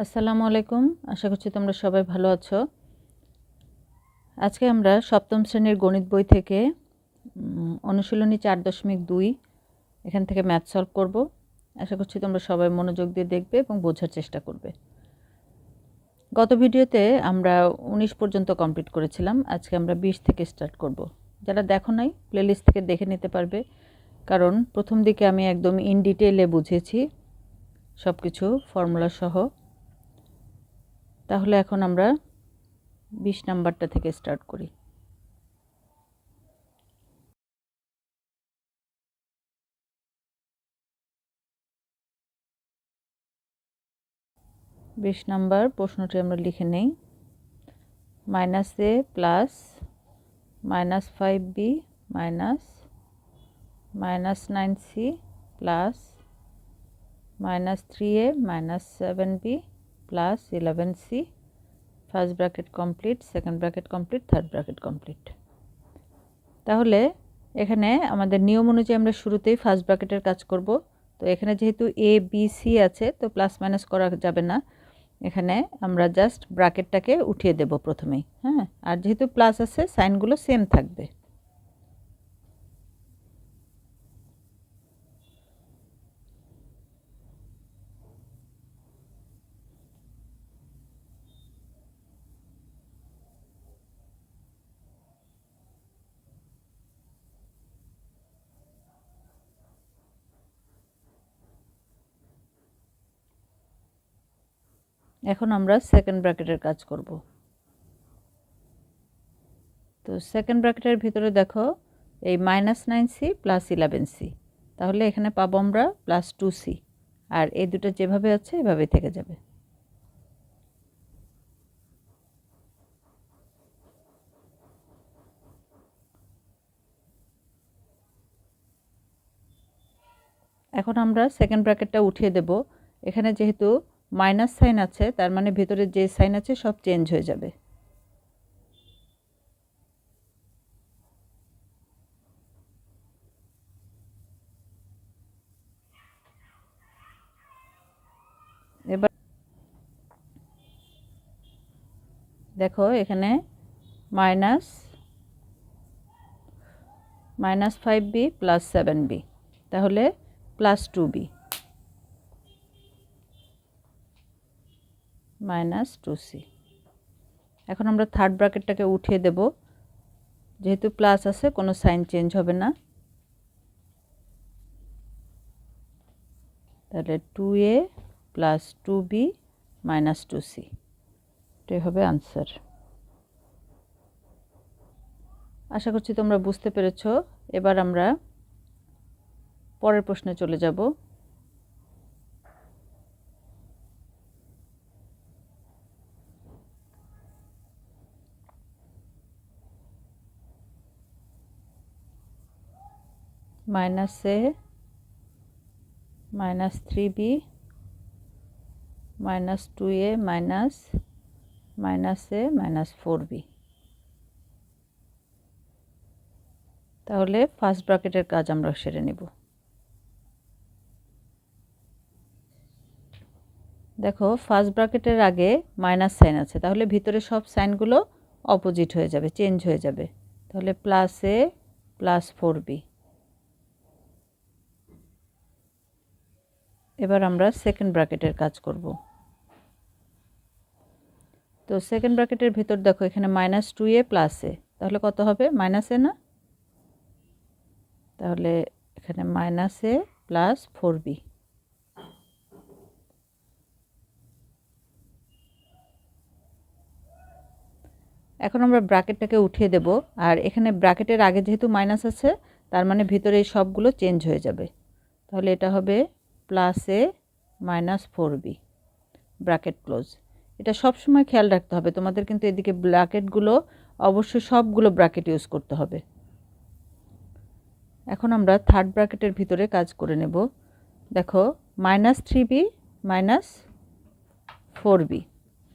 আসসালামু আলাইকুম। আশা করছি তোমরা সবাই ভালো আছো। আজকে আমরা সপ্তম শ্রেণির গণিত বই থেকে অনুশীলনী চার দশমিক দুই এখান থেকে ম্যাথ সলভ করব। আশা করছি তোমরা সবাই মনোযোগ দিয়ে দেখবে এবং বোঝার চেষ্টা করবে। গত ভিডিওতে আমরা উনিশ পর্যন্ত কমপ্লিট করেছিলাম। আজকে আমরা বিশ থেকে স্টার্ট করব। যারা দেখো নাই, প্লেলিস্ট থেকে দেখে নিতে পারবে। কারণ প্রথম দিকে আমি একদম ইন ডিটেলে বুঝিয়েছি সব কিছু ফর্মুলা সহ। তাহলে এখন আমরা বিশ নাম্বারটা থেকে স্টার্ট করি। বিশ নাম্বার প্রশ্নটি আমরা লিখে নেই। Minus A plus minus five B minus minus nine C plus minus three A minus seven B plus eleven C first bracket complete second bracket complete third bracket complete তাহলে এখানে আমাদের নিয়ম অনুযায়ী আমরা শুরুতেই ফার্স্ট ব্র্যাকেটের কাজ করব। তো এখানে যেহেতু এ বি সি আছে, তো প্লাস মাইনাস করা যাবে না। এখানে আমরা জাস্ট ব্র্যাকেটটাকে উঠিয়ে দেব প্রথমেই হ্যাঁ? আর যেহেতু প্লাস আছে সাইনগুলো সেম থাকবে। এখন আমরা সেকেন্ড ব্র্যাকেটের কাজ করব। তো সেকেন্ড ব্র্যাকেটের ভিতরে দেখো, এই minus nine C plus eleven C তাহলে এখানে পাবো আমরা প্লাস টু সি আর এই দুটো যেভাবে আছে, এভাবেই থেকে যাবে। এখন আমরা সেকেন্ড ব্র্যাকেটটা উঠিয়ে দেব। এখানে যেহেতু মাইনাস সাইন আছে, তার মানে ভিতরে যে সাইন আছে সব চেঞ্জ হয়ে যাবে। এবার দেখো এখানে minus minus five B plus seven B, তাহলে plus two B. Minus two C এখন আমরা থার্ড ব্র্যাকেটটাকে উঠিয়ে দেব। যেহেতু প্লাস আছে, কোনো সাইন চেঞ্জ হবে না। তাহলে two A plus two B minus two C এটাই হবে আনসার আশা করছি তোমরা বুঝতে পেরেছ। এবার আমরা পরের প্রশ্নে চলে যাব। Minus A, minus three B, minus two A minus minus A minus four B. তাহলে ফার্স্ট ব্র্যাকেটের কাজ আমরা সেরে নেব। দেখো ফার্স্ট ব্র্যাকেটের আগে মাইনাস সাইন আছে, তাহলে ভিতরে সব সাইনগুলো অপোজিট হয়ে যাবে চেঞ্জ হয়ে যাবে। তাহলে plus A plus four B এবার আমরা সেকেন্ড ব্র্যাকেটের কাজ করব। তো সেকেন্ড ব্র্যাকেটের ভিতর দেখো, এখানে minus two A plus A তাহলে কত হবে? মাইনাস এ না? তাহলে এখানে minus A plus four B এখন আমরা ব্র্যাকেটটাকে উঠিয়ে দেব, আর এখানে ব্র্যাকেটের আগে যেহেতু মাইনাস আছে, তার মানে ভিতরে এই সবগুলো চেঞ্জ হয়ে যাবে। তাহলে এটা হবে plus A minus four B bracket close এটা সব সময় খেয়াল রাখতে হবে। তোমাদের কিন্তু এদিকে ব্র্যাকেটগুলো অবশ্যই সবগুলো ব্র্যাকেট ইউজ করতে হবে। এখন আমরা থার্ড ব্র্যাকেটের ভিতরে কাজ করে নেব। দেখো minus three B minus four B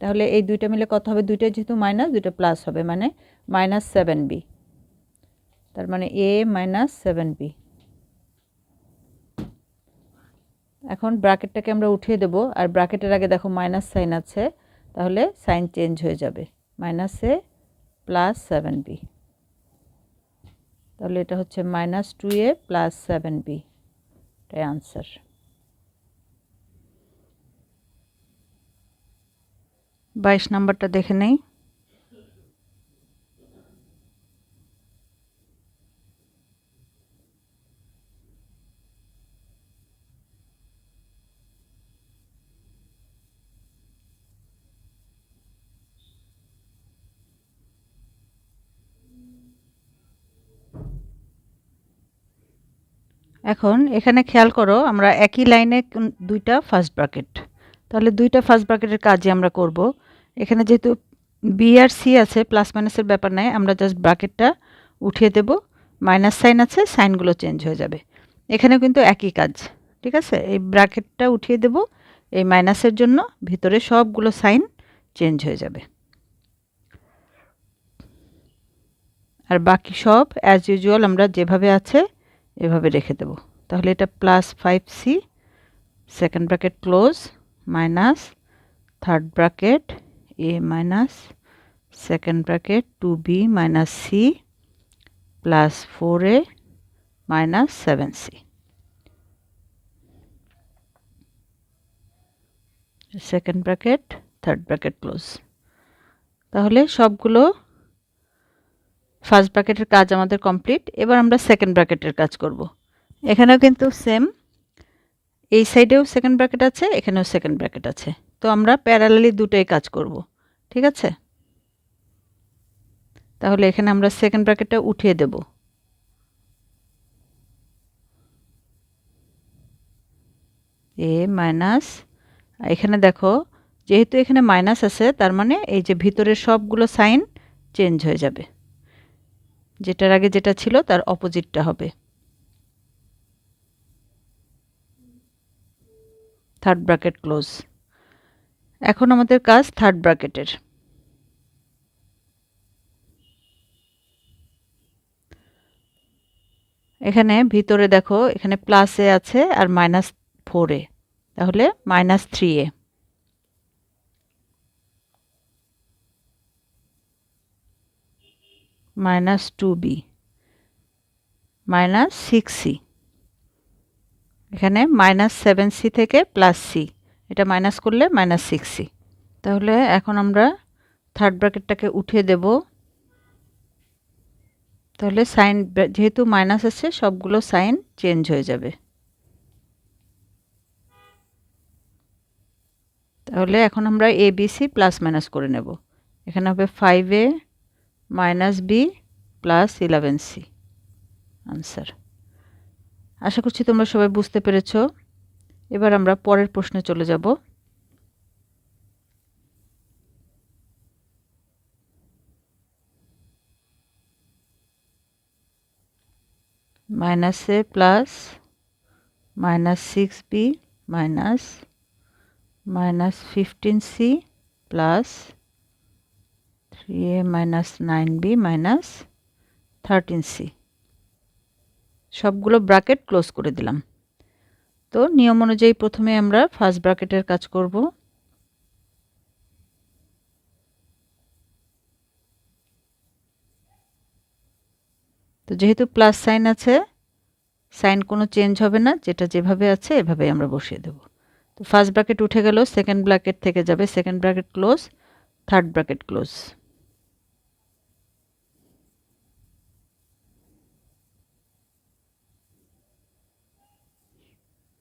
তাহলে এই দুইটা মিলে কত হবে? দুইটা যেহেতু মাইনাস দুইটা প্লাস হবে। মানে মাইনাস সেভেন বি তার মানে এ মাইনাস সেভেন বি এখন ব্র্যাকেটটাকে আমরা উঠিয়ে দেব, আর ব্র্যাকেটের আগে দেখো মাইনাস সাইন আছে, তাহলে সাইন চেঞ্জ হয়ে যাবে। Minus A plus seven B তাহলে এটা হচ্ছে minus two A plus seven B এটাই আনসার বাইশ নাম্বারটা দেখে নেই। এখন এখানে খেয়াল করো, আমরা একই লাইনে দুইটা ফার্স্ট ব্র্যাকেট তাহলে দুইটা ফার্স্ট ব্র্যাকেটের কাজই আমরা করব। এখানে যেহেতু বি আর সি আছে প্লাস মাইনাসের ব্যাপার নাই, আমরা জাস্ট ব্র্যাকেটটা উঠিয়ে দেব। মাইনাস সাইন আছে সাইনগুলো চেঞ্জ হয়ে যাবে। এখানেও কিন্তু একই কাজ, ঠিক আছে? এই ব্র্যাকেটটা উঠিয়ে দেব, এই মাইনাসের জন্য ভিতরে সবগুলো সাইন চেঞ্জ হয়ে যাবে। আর বাকি সব অ্যাজ ইউজুয়াল আমরা যেভাবে আছে এভাবে রেখে দেব। তাহলে এটা plus five C second bracket close minus third bracket A minus second bracket two B minus C plus four A minus seven C second bracket third bracket close তাহলে সবগুলো ফার্স্ট ব্র্যাকেটের কাজ আমাদের কমপ্লিট, এবার আমরা সেকেন্ড ব্র্যাকেটের কাজ করব। এখানেও কিন্তু সেম, এই সাইডেও সেকেন্ড ব্র্যাকেট আছে, এখানেও সেকেন্ড ব্র্যাকেট আছে। তো আমরা প্যারালালি দুটোই কাজ করব, ঠিক আছে? তাহলে এখানে আমরা সেকেন্ড ব্র্যাকেটটা উঠিয়ে দেব। এ মাইনাস, এখানে দেখো, যেহেতু এখানে মাইনাস আছে, তার মানে এই যে ভিতরের সবগুলো সাইন চেঞ্জ হয়ে যাবে। যেটার আগে যেটা ছিল তার অপোজিটটা হবে। থার্ড ব্র্যাকেট ক্লোজ এখন আমাদের কাজ থার্ড ব্র্যাকেটের এখানে ভিতরে দেখো, এখানে প্লাসে আছে আর মাইনাস ফোরে তাহলে minus three A minus two B minus six C এখানে মাইনাস সেভেন সি থেকে প্লাস সি এটা মাইনাস করলে মাইনাস সিক্স সি তাহলে এখন আমরা থার্ড ব্র্যাকেটটাকে উঠিয়ে দেব, তাহলে সাইন যেহেতু মাইনাস আছে, সবগুলো সাইন চেঞ্জ হয়ে যাবে, তাহলে এখন আমরা A B C plus minus করে নেব, এখানে হবে five A minus B plus eleven C. Answer আশা করছি তোমরা সবাই বুঝতে পেরেছ। এবার আমরা পরের প্রশ্নে চলে যাব। Minus A plus minus six B minus minus fifteen C plus A minus nine B minus thirteen C সবগুলো ব্র্যাকেট ক্লোজ করে দিলাম। তো নিয়ম অনুযায়ী প্রথমে আমরা ফার্স্ট ব্র্যাকেটের কাজ করব। তো যেহেতু প্লাস সাইন আছে সাইন কোনো চেঞ্জ হবে না, যেটা যেভাবে আছে এভাবে আমরা বসিয়ে দেব। তো ফার্স্ট ব্র্যাকেট উঠে গেল সেকেন্ড ব্র্যাকেট থেকে যাবে second bracket close third bracket close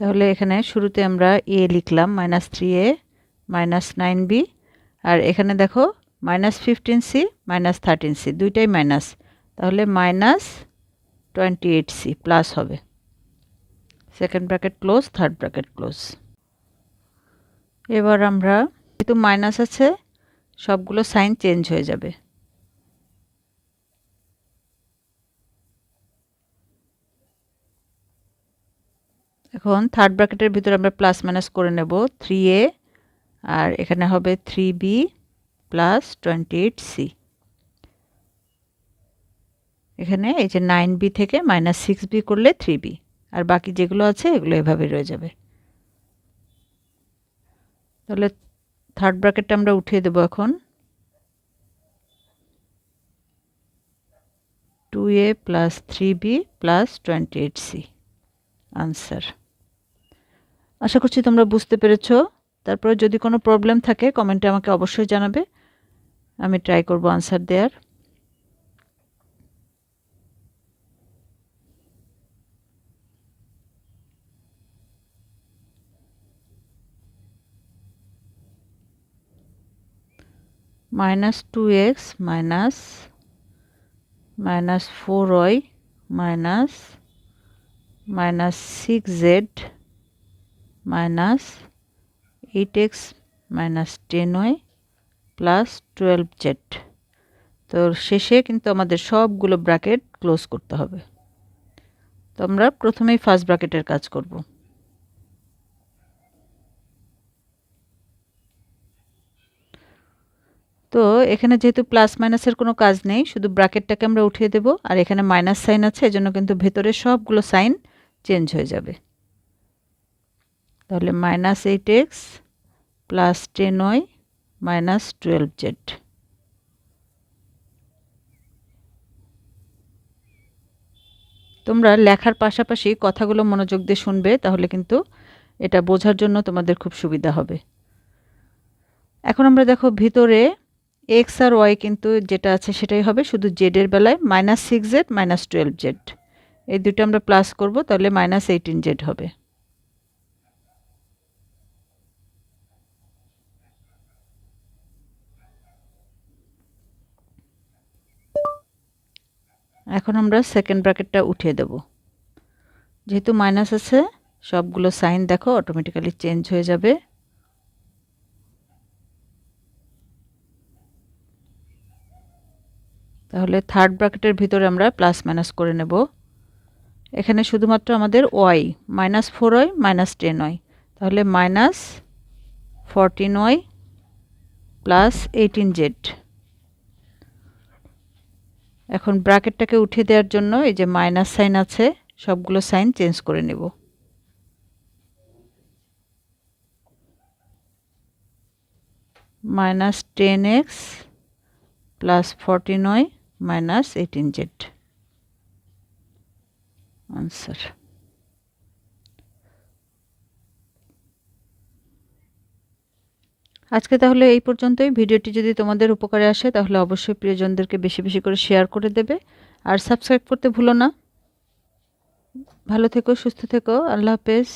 তাহলে এখানে শুরুতে আমরা এ লিখলাম minus three A minus nine B আর এখানে দেখো minus fifteen C minus thirteen C দুইটাই মাইনাস তাহলে minus twenty eight C plus হবে। Second bracket close third bracket close এবার আমরা, যেহেতু মাইনাস আছে, সবগুলো সাইন চেঞ্জ হয়ে যাবে। এখন থার্ড ব্র্যাকেটের ভিতরে আমরা প্লাস মাইনাস করে নেব থ্রি এ আর এখানে হবে three B plus twenty eight C এখানে এই যে নাইন বি থেকে মাইনাস সিক্স বি করলে থ্রি বি আর বাকি যেগুলো আছে এগুলো এভাবে রয়ে যাবে। তাহলে থার্ড ব্র্যাকেটটা আমরা উঠিয়ে দেবো এখন। Two A plus three B plus twenty eight C answer আশা করছি তোমরা বুঝতে পেরেছ। তারপরে যদি কোনো প্রবলেম থাকে, কমেন্টে আমাকে অবশ্যই জানাবে। আমি ট্রাই করব আনসার দেওয়ার minus two X minus minus four Y minus minus six Z minus eight X minus ten Y plus twelve Z তো শেষে কিন্তু আমাদের সবগুলো ব্র্যাকেট ক্লোজ করতে হবে। তো আমরা প্রথমেই ফার্স্ট ব্র্যাকেটের কাজ করব। তো এখানে যেহেতু প্লাস মাইনাসের কোনো কাজ নেই, শুধু ব্র্যাকেটটাকে আমরা উঠিয়ে দেব, আর এখানে মাইনাস সাইন আছে, এজন্য কিন্তু ভেতরে সবগুলো সাইন চেঞ্জ হয়ে যাবে। তাহলে minus eight X plus ten Y minus twelve Z তোমরা লেখার পাশাপাশি কথাগুলো মনোযোগ দিয়ে শুনবে, তাহলে কিন্তু এটা বোঝার জন্য তোমাদের খুব সুবিধা হবে। এখন আমরা দেখো ভিতরে এক্স আর ওয়াই কিন্তু যেটা আছে সেটাই হবে, শুধু জেডের বেলায় minus six Z minus twelve Z এই দুটো আমরা প্লাস করব, তাহলে মাইনাস এইটিন জেড হবে। এখন আমরা সেকেন্ড ব্র্যাকেটটা উঠিয়ে দেব। যেহেতু মাইনাস আছে, সবগুলো সাইন দেখো অটোমেটিক্যালি চেঞ্জ হয়ে যাবে। তাহলে থার্ড ব্র্যাকেটের ভিতরে আমরা প্লাস মাইনাস করে নেব। এখানে শুধুমাত্র আমাদের Y minus four Y minus ten Y তাহলে minus fourteen Y plus eighteen Z এখন ব্র্যাকেটটাকে উঠিয়ে দেওয়ার জন্য এই যে মাইনাস সাইন আছে, সবগুলো সাইন চেঞ্জ করে নেব। Minus ten X plus forty নয়, মাইনাস এইটিন জেড। আনসার। আজকে তাহলে এই পর্যন্তই। ভিডিওটি যদি তোমাদের উপকারে আসে, তাহলে অবশ্যই প্রিয়জনদেরকে বেশি বেশি করে শেয়ার করে দেবে। আর সাবস্ক্রাইব করতে ভুলো না। ভালো থেকো, সুস্থ থেকো। আল্লাহ হাফেজ।